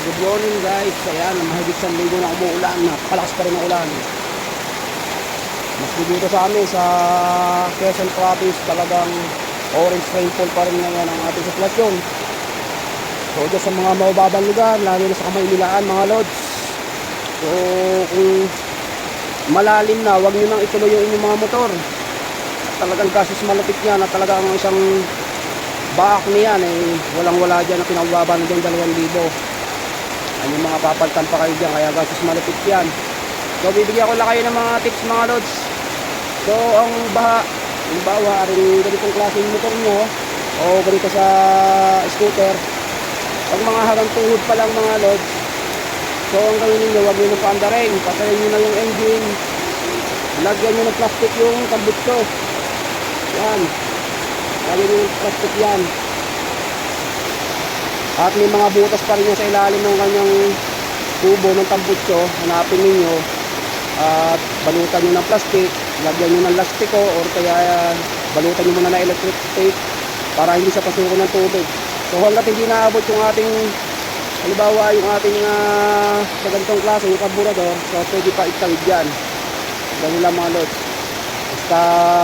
good morning guys. Ayan, mahigit sa linggo na umuulan. Napakalakas pa rin ang ulan. Mas dito sa amin sa Quezon Province talagang orange rainfall pa rin ngayon ang ating sitwasyon. So dyan sa mga mababang lugar, lalo na sa Kamaynilaan mga lods. So kung malalim na, huwag nyo nang ituloy yung inyong mga motor. Talagang gasos malapit yan at talagang isang baak niyan eh walang wala dyan na pinababa na dyan 2,000 ano yung mga papaltan pa kayo dyan kaya gasos malapit yan. So bibigyan ko lang kayo ng mga tips mga lods. So ang baha yung bawa rin ganitong klaseng motor nyo o ganito sa scooter pag mga hanggang tuhod pa lang mga lods. So ang gawin ninyo huwag nyo nang paandarin patayin nyo na yung engine. Lagyan nyo ng plastic yung tambutso yan. Lagyan nyo ng plastic yan at may mga butas pa rin yan sa ilalim ng kanyang tubo ng tambutso. Hanapin ninyo. At balutan nyo ng plastic. Lagyan nyo ng lastiko or kaya balutan nyo muna ng electric tape para hindi sa pasuko ng tubig. So hanggat hindi naabot yung ating halimbawa yung ating uh, sa ganitong klase yung carburetor so pwede pa itawid yan. Ganun lang mga lods. Basta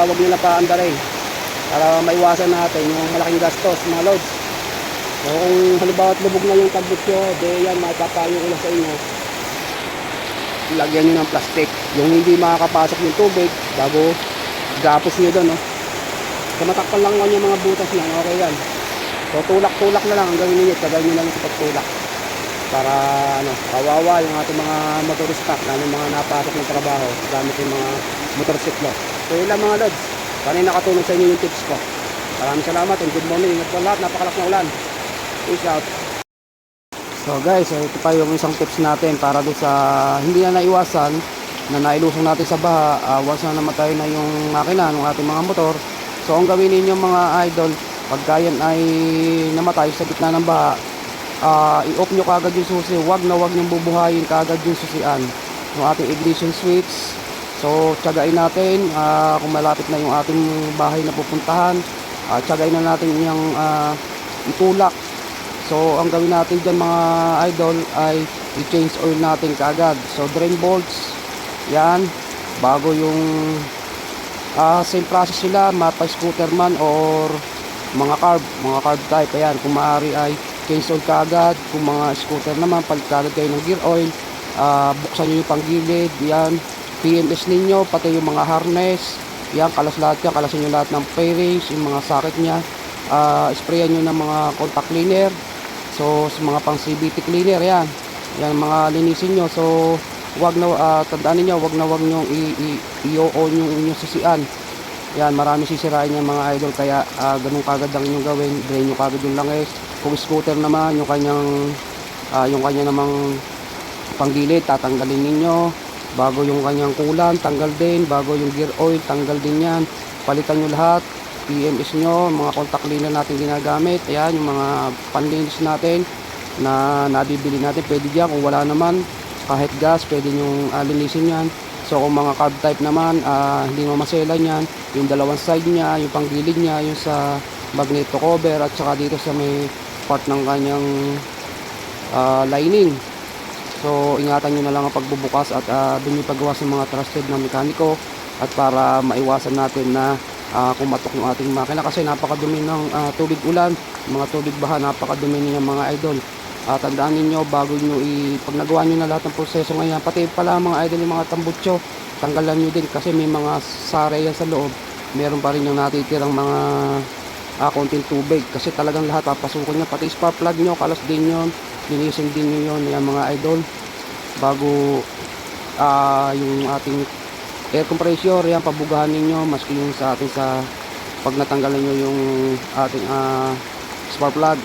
wag nyo na pa andarin para maiwasan natin yung malaking gastos mga lods so kung halimbawa at lubog na yung tambutso de yan mapapayo ko lang sa inyo. Lagyan nyo ng plastic. Yung hindi makakapasok yung tubig bago gapos nyo doon no? so matakpan lang lang yung mga butas yan okay yan. So tulak tulak na lang ang gawin ninyo tagay nyo lang sa pagtulak. Para ano kawawa yung ating mga motorista lalo mga napasok ng trabaho gamit yung mga motorsiklo. So yun lang mga lods. Yung nakatulong sa inyo yung tips ko. Maraming salamat and good morning. Ingat po lahat napakalakas na ulan peace out So guys, ito pa yung isang tips natin para doon sa hindi na naiwasan na nailusong natin sa baha, uh, na namatay na yung makina ng ating mga motor. So ang gawin ninyo mga idol, pagka yan ay namatay sa gitna ng baha, uh, i-off nyo kagad yung susi, wag na wag nyo bubuhayin kagad yung susian. Yung ating ignition switch. So tiyagain natin uh, kung malapit na yung ating bahay na pupuntahan, uh, tiyagain na natin yung uh, itulak So, ang gawin natin dyan mga idol ay i-change oil natin kaagad. So, drain bolts, yan, bago yung uh, same process sila, mapa scooter man or mga carb, mga carb type, ayan, kung maaari ay change oil kaagad. Kung mga scooter naman, palit kaagad kayo ng gear oil, uh, buksan nyo yung panggilid, yan, PMS ninyo, pati yung mga harness, yan, kalas lahat yan, kalasin nyo lahat ng fairings, yung mga socket nya, uh, sprayan nyo ng mga contact cleaner, So, sa mga pang CBT cleaner, yan. Yan, mga linisin nyo. So, wag na, uh, tandaan niyo wag na wag nyo i-o-on yung inyong susian. Yan, marami sisirain yan mga idol. Kaya, uh, ganun kagad ang inyong gawin. Drain nyo kagad yung langis. Kung scooter naman, yung kanyang, uh, yung kanya namang panggilid, tatanggalin ninyo. Bago yung kanyang kulan, tanggal din. Bago yung gear oil, tanggal din yan. Palitan nyo lahat. PMS nyo, mga contact cleaner natin ginagamit. Ayan, yung mga panlinis natin na nabibili natin. Pwede dyan. Kung wala naman, kahit gas, pwede nyo uh, yan. So, kung mga carb type naman, uh, hindi mo maselan yan. Yung dalawang side niya, yung panggilid niya, yung sa magneto cover, at saka dito sa may part ng kanyang uh, lining. So, ingatan nyo na lang ang pagbubukas at uh, dun yung paggawa sa mga trusted na mekaniko at para maiwasan natin na uh, kumatok yung ating makina kasi napakadumi ng uh, tubig ulan. Mga tubig baha napakadumi niya mga idol. Uh, tandaan ninyo bago nyo i pag nagawa nyo na lahat ng proseso ngayon pati pala mga idol yung mga tambutso tanggalan nyo din kasi may mga sare yan sa loob. Meron pa rin yung natitirang mga uh, konting tubig kasi talagang lahat papasukin nyo. Pati spark plug nyo kalas din yun linisin din nyo yun yan mga idol. Bago uh, yung ating air compressor yan pabugahan ninyo maski yung sa atin sa pag natanggalan nyo yung ating uh, spark plug.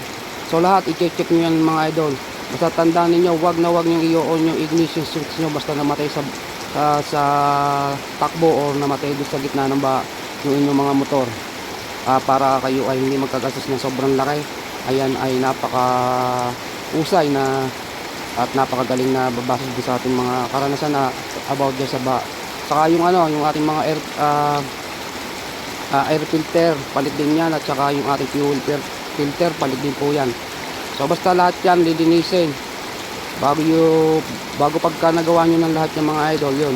So lahat i-check check nyo yan mga idol. Basta tandaan ninyo wag na wag nyo i-on yung ignition switch nyo basta namatay sa sa, sa takbo or namatay doon sa gitna ng ba yung inyong mga motor. Uh, para kayo ay hindi magkagastos ng sobrang laki. Ayan ay napaka usay na at napakagaling na babasa sa ating mga karanasan na about dyan sa ba saka yung ano yung ating mga air uh, uh, air filter palit din yan. At saka yung ating fuel filter palit din po yan. So basta lahat yan lilinisin. Bago yung bago pagka nagawa nyo ng lahat ng mga idol yun.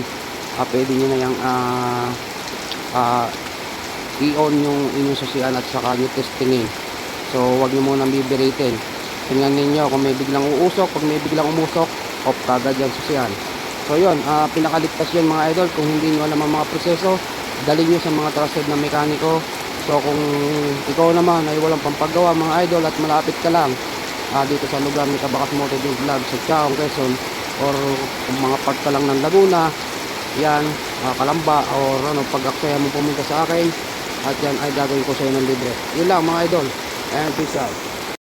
Ah, pwede nyo na yung ah, ah, i-on yung inyong susian at saka nyo testingin. So wag nyo munang bibiritin. Tingnan ninyo kung may biglang uusok. Pag may biglang umusok off kagad yan susian so yun ah, pinakaligtas yun mga idol. Kung hindi nyo alam ang mga proseso dalhin nyo sa mga trusted na mekaniko. So kung ikaw naman ay walang pampagawa mga idol at malapit ka lang ah, dito sa lugar ni Kabakas Motor Vlog sa Chaong Quezon or kung mga part ka lang ng Laguna yan, ah, Kalamba or ano, pag aksaya mo pumunta sa akin at yan ay gagawin ko sa iyo ng libre. Yun lang mga idol. And peace out